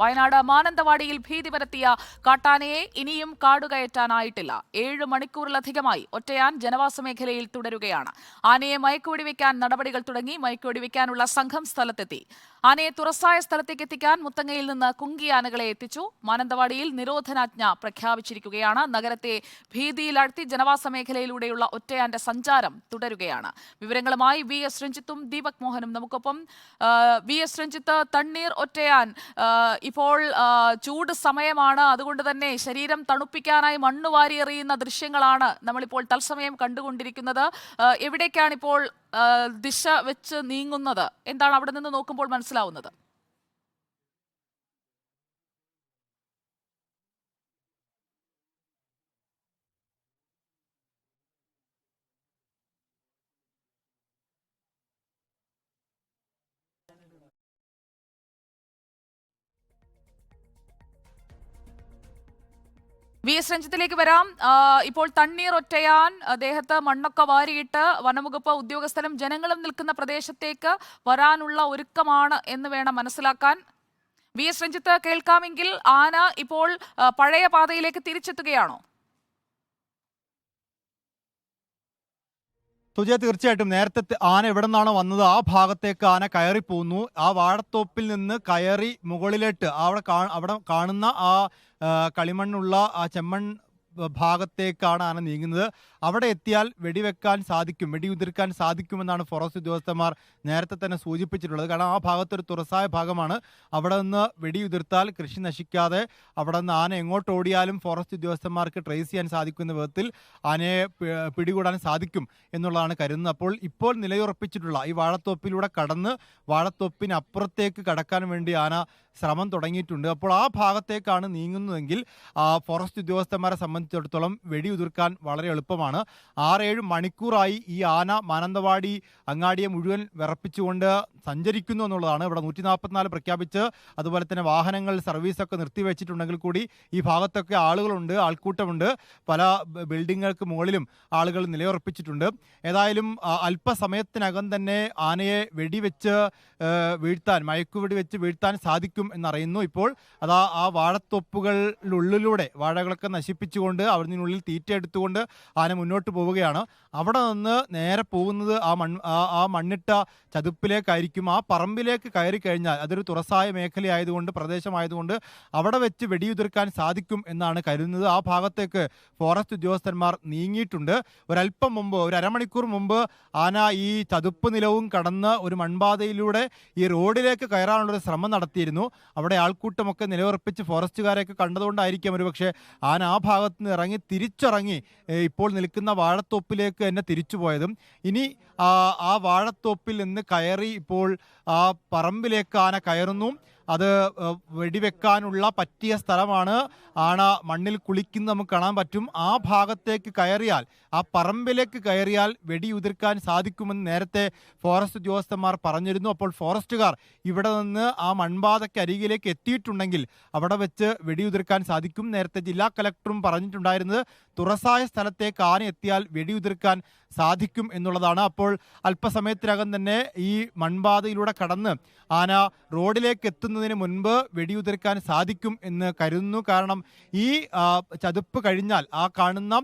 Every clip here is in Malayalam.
വയനാട് മാനന്തവാടിയിൽ ഭീതി പരത്തിയ കാട്ടാനയെ ഇനിയും കാടുകയറ്റാനായിട്ടില്ല. ഏഴ് മണിക്കൂറിലധികമായി ഒറ്റയാൻ ജനവാസ മേഖലയിൽ തുടരുകയാണ്. ആനയെ മയക്കുവെടിവെക്കാൻ നടപടികൾ തുടങ്ങി മയക്കുവെടിവെക്കാനുള്ള സംഘം സ്ഥലത്തെത്തി. ആനയെ തുറസായ സ്ഥലത്തേക്ക് എത്തിക്കാൻ മുത്തങ്ങയിൽ നിന്ന് കുങ്കി ആനകളെ എത്തിച്ചു. മാനന്തവാടിയിൽ നിരോധനാജ്ഞ പ്രഖ്യാപിച്ചിരിക്കുകയാണ്. നഗരത്തെ ഭീതിയിലാഴ്ത്തി ജനവാസ മേഖലയിലൂടെയുള്ള ഒറ്റയാന്റെ സഞ്ചാരം തുടരുകയാണ്. വിവരങ്ങളുമായി വി എസ് രഞ്ജിത്തും ദീപക് മോഹനും നമുക്കൊപ്പം. വി എസ് രഞ്ജിത്ത് തണ്ണീർ ഒറ്റയാൻ ഇപ്പോൾ ചൂട് സമയമാണ്. അതുകൊണ്ട് തന്നെ ശരീരം തണുപ്പിക്കാനായി മണ്ണ് വാരി എറിയുന്ന ദൃശ്യങ്ങളാണ് നമ്മളിപ്പോൾ തത്സമയം കണ്ടുകൊണ്ടിരിക്കുന്നത്. എവിടേക്കാണ് ഇപ്പോൾ ദിശ വെച്ച് നീങ്ങുന്നത്. എന്താണ് അവിടെ നിന്ന് നോക്കുമ്പോൾ മനസ്സിലാവുന്നത്? വി എസ് രഞ്ജിത്തിലേക്ക് വരാം. ഇപ്പോൾ തണ്ണീർ ഒറ്റയാൻ ദേഹത്ത് മണ്ണൊക്കെ വാരിയിട്ട് വനംവകുപ്പ് ഉദ്യോഗസ്ഥരും ജനങ്ങളും നിൽക്കുന്ന പ്രദേശത്തേക്ക് വരാനുള്ള ഒരുക്കമാണ് എന്ന് വേണം മനസ്സിലാക്കാൻ. വി എസ് രഞ്ജിത്ത് കേൾക്കാമെങ്കിൽ ആന ഇപ്പോൾ പഴയ പാതയിലേക്ക് തിരിച്ചെത്തുകയാണോ? തുജയ തീർച്ചയായിട്ടും നേരത്തെ ആന എവിടെ നിന്നാണോ വന്നത്? ആ ഭാഗത്തേക്ക് ആന കയറി പോകുന്നു ആ വാഴത്തോപ്പിൽ നിന്ന് കയറി മുകളിലേട്ട് അവിടെ അവിടെ കാണുന്ന ആ കളിമണ്ണുള്ള ആ ചെമ്മൺ ഭാഗത്തേക്കാണ് ആന നീങ്ങുന്നത്. അവിടെ എത്തിയാൽ വെടിവെക്കാൻ സാധിക്കും വെടിയുതിർക്കാൻ സാധിക്കുമെന്നാണ് ഫോറസ്റ്റ് ഉദ്യോഗസ്ഥന്മാർ നേരത്തെ തന്നെ സൂചിപ്പിച്ചിട്ടുള്ളത്. കാരണം ആ ഭാഗത്തൊരു തുറസായ ഭാഗമാണ്. അവിടെ നിന്ന് വെടിയുതിർത്താൽ കൃഷി നശിക്കാതെ അവിടെ നിന്ന് ആന എങ്ങോട്ട് ഓടിയാലും ഫോറസ്റ്റ് ഉദ്യോഗസ്ഥന്മാർക്ക് ട്രേസ് ചെയ്യാൻ സാധിക്കുന്ന വിധത്തിൽ ആനയെ പിടികൂടാൻ സാധിക്കും എന്നുള്ളതാണ് കരുതുന്നത്. അപ്പോൾ ഇപ്പോൾ നിലയുറപ്പിച്ചിട്ടുള്ള ഈ വാഴത്തോപ്പിലൂടെ കടന്ന് വാഴത്തോപ്പിനപ്പുറത്തേക്ക് കടക്കാൻ വേണ്ടി ആന ശ്രമം തുടങ്ങിയിട്ടുണ്ട്. അപ്പോൾ ആ ഭാഗത്തേക്കാണ് നീങ്ങുന്നതെങ്കിൽ ഫോറസ്റ്റ് ഉദ്യോഗസ്ഥന്മാരെ സംബന്ധിച്ചിടത്തോളം വെടിയുതിർക്കാൻ വളരെ എളുപ്പമാണ്. ആറേഴ് മണിക്കൂറായി ഈ ആന മാനന്തവാടി അങ്ങാടിയെ മുഴുവൻ വിറപ്പിച്ചുകൊണ്ട് സഞ്ചരിക്കുന്നു എന്നുള്ളതാണ്. ഇവിടെ നൂറ്റി നാൽപ്പത്തിനാല് പ്രഖ്യാപിച്ച് അതുപോലെ തന്നെ വാഹനങ്ങൾ സർവീസൊക്കെ നിർത്തിവെച്ചിട്ടുണ്ടെങ്കിൽ കൂടി ഈ ഭാഗത്തൊക്കെ ആളുകളുണ്ട് ആൾക്കൂട്ടമുണ്ട്. പല ബിൽഡിങ്ങുകൾക്ക് മുകളിലും ആളുകൾ നിലയുറപ്പിച്ചിട്ടുണ്ട്. ഏതായാലും അല്പസമയത്തിനകം തന്നെ ആനയെ വെടിവെച്ച് വീഴ്ത്താൻ മയക്കുവെടി വെച്ച് വീഴ്ത്താൻ സാധിക്കും എന്നറിയുന്നു. ഇപ്പോൾ അതാ ആ വാഴത്തൊപ്പുകളിലുള്ളിലൂടെ വാഴകളൊക്കെ നശിപ്പിച്ചുകൊണ്ട് അവിടുന്നുള്ളിൽ തീറ്റ എടുത്തുകൊണ്ട് ആന മുന്നോട്ട് പോവുകയാണ്. അവിടെ നിന്ന് നേരെ പോകുന്നത് ആ ആ- ആ മണ്ണിട്ട ചതുപ്പിലേക്കായിരിക്കും. ആ പറമ്പിലേക്ക് കയറി കഴിഞ്ഞാൽ അതൊരു തുറസായ മേഖലയായതുകൊണ്ട് പ്രദേശമായതുകൊണ്ട് അവിടെ വെച്ച് വെടിയുതിർക്കാൻ സാധിക്കും എന്നാണ് കരുതുന്നത്. ആ ഭാഗത്തേക്ക് ഫോറസ്റ്റ് ഉദ്യോഗസ്ഥന്മാർ നീങ്ങിയിട്ടുണ്ട്. ഒരല്പം മുമ്പ് ഒരു അരമണിക്കൂർ മുമ്പ് ആന ഈ ചതുപ്പ് നിലവും കടന്ന് ഒരു മൺപാതയിലൂടെ ഈ റോഡിലേക്ക് കയറാനുള്ള ഒരു ശ്രമം നടത്തിയിരുന്നു. അവിടെ ആൾക്കൂട്ടമൊക്കെ നിലയുറപ്പിച്ച് ഫോറസ്റ്റുകാരെയൊക്കെ കണ്ടതുകൊണ്ടായിരിക്കാം ഒരുപക്ഷെ ആന ആ ഭാഗത്ത് നിന്ന് ഇറങ്ങി തിരിച്ചിറങ്ങി ഇപ്പോൾ നിൽക്കുന്ന വാഴത്തോപ്പിലേക്ക് തന്നെ തിരിച്ചു പോയതും ഇനി ആ വാഴത്തോപ്പിൽ നിന്ന് കയറി ഇപ്പോൾ ആ പറമ്പിലേക്ക് ആന കയറുന്നു. അത് വെടിവെക്കാനുള്ള പറ്റിയ സ്ഥലമാണ്. ആണ മണ്ണിൽ കുളിക്കുന്ന നമുക്ക് കാണാൻ പറ്റും. ആ ഭാഗത്തേക്ക് കയറിയാൽ ആ പറമ്പിലേക്ക് കയറിയാൽ വെടിയുതിർക്കാൻ സാധിക്കുമെന്ന് നേരത്തെ ഫോറസ്റ്റ് ഉദ്യോഗസ്ഥന്മാർ പറഞ്ഞിരുന്നു. അപ്പോൾ ഫോറസ്റ്റുകാർ ഇവിടെ നിന്ന് ആ മൺപാതയ്ക്ക് അരികിലേക്ക് എത്തിയിട്ടുണ്ടെങ്കിൽ അവിടെ വെച്ച് വെടിയുതിർക്കാൻ സാധിക്കും. നേരത്തെ ജില്ലാ കലക്ടറും പറഞ്ഞിട്ടുണ്ടായിരുന്നത് തുറസായ സ്ഥലത്തേക്ക് ആന എത്തിയാൽ വെടിയുതിർക്കാൻ സാധിക്കും എന്നുള്ളതാണ്. അപ്പോൾ അല്പസമയത്തിനകം തന്നെ ഈ മൺപാതയിലൂടെ കടന്ന് ആന റോഡിലേക്ക് എത്തുന്നതിന് മുൻപ് വെടിയുതിർക്കാൻ സാധിക്കും എന്ന് കരുതുന്നു. കാരണം ഈ ചതുപ്പ് കഴിഞ്ഞാൽ ആ കാണുന്ന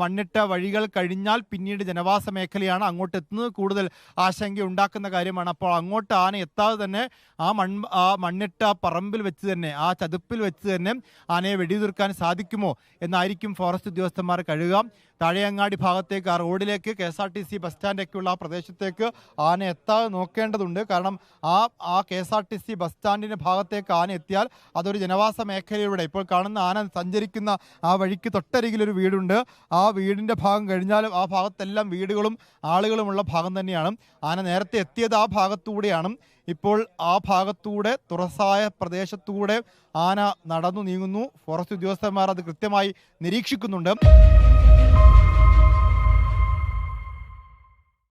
മണ്ണിട്ട വഴികൾ കഴിഞ്ഞാൽ പിന്നീട് ജനവാസ മേഖലയാണ് അങ്ങോട്ട് എത്തുന്നത്. കൂടുതൽ ആശങ്ക ഉണ്ടാക്കുന്ന കാര്യമാണ്. അപ്പോൾ അങ്ങോട്ട് ആന എത്താതെ തന്നെ ആ മൺ ആ മണ്ണിട്ട പറമ്പിൽ വെച്ച് തന്നെ ആ ചതുപ്പിൽ വെച്ച് തന്നെ ആനയെ വെടിയുതിർക്കാൻ സാധിക്കുമോ എന്നായിരിക്കും ഫോറസ്റ്റ് ഉദ്യോഗസ്ഥന്മാർ കഴുകുക താഴെയങ്ങാടി ഭാഗത്തേക്ക് ആ റോഡിലേക്ക് K S R T C bus സ്റ്റാൻഡൊക്കെയുള്ള ആ പ്രദേശത്തേക്ക് ആന എത്താതെ നോക്കേണ്ടതുണ്ട്. കാരണം ആ ആ K S R T C bus സ്റ്റാൻഡിന്റെ ഭാഗത്തേക്ക് ആന എത്തിയാൽ അതൊരു ജനവാസ മേഖലയിലൂടെ ഇപ്പോൾ കാണുന്ന ആന സഞ്ചരിക്കുന്ന ആ വഴിക്ക് തൊട്ടരികിലൊരു വീടുണ്ട്. ആ വീടിന്റെ ഭാഗം കഴിഞ്ഞാലും ആ ഭാഗത്തെല്ലാം വീടുകളും ആളുകളുമുള്ള ഭാഗം തന്നെയാണ്. ആന നേരത്തെ എത്തിയത് ആ ഭാഗത്തൂടെയാണ്. ഇപ്പോൾ ആ ഭാഗത്തൂടെ തുറസായ പ്രദേശത്തൂടെ ആന നടന്നു നീങ്ങുന്നു. ഫോറസ്റ്റ് ഉദ്യോഗസ്ഥന്മാർ അത് കൃത്യമായി നിരീക്ഷിക്കുന്നുണ്ട്.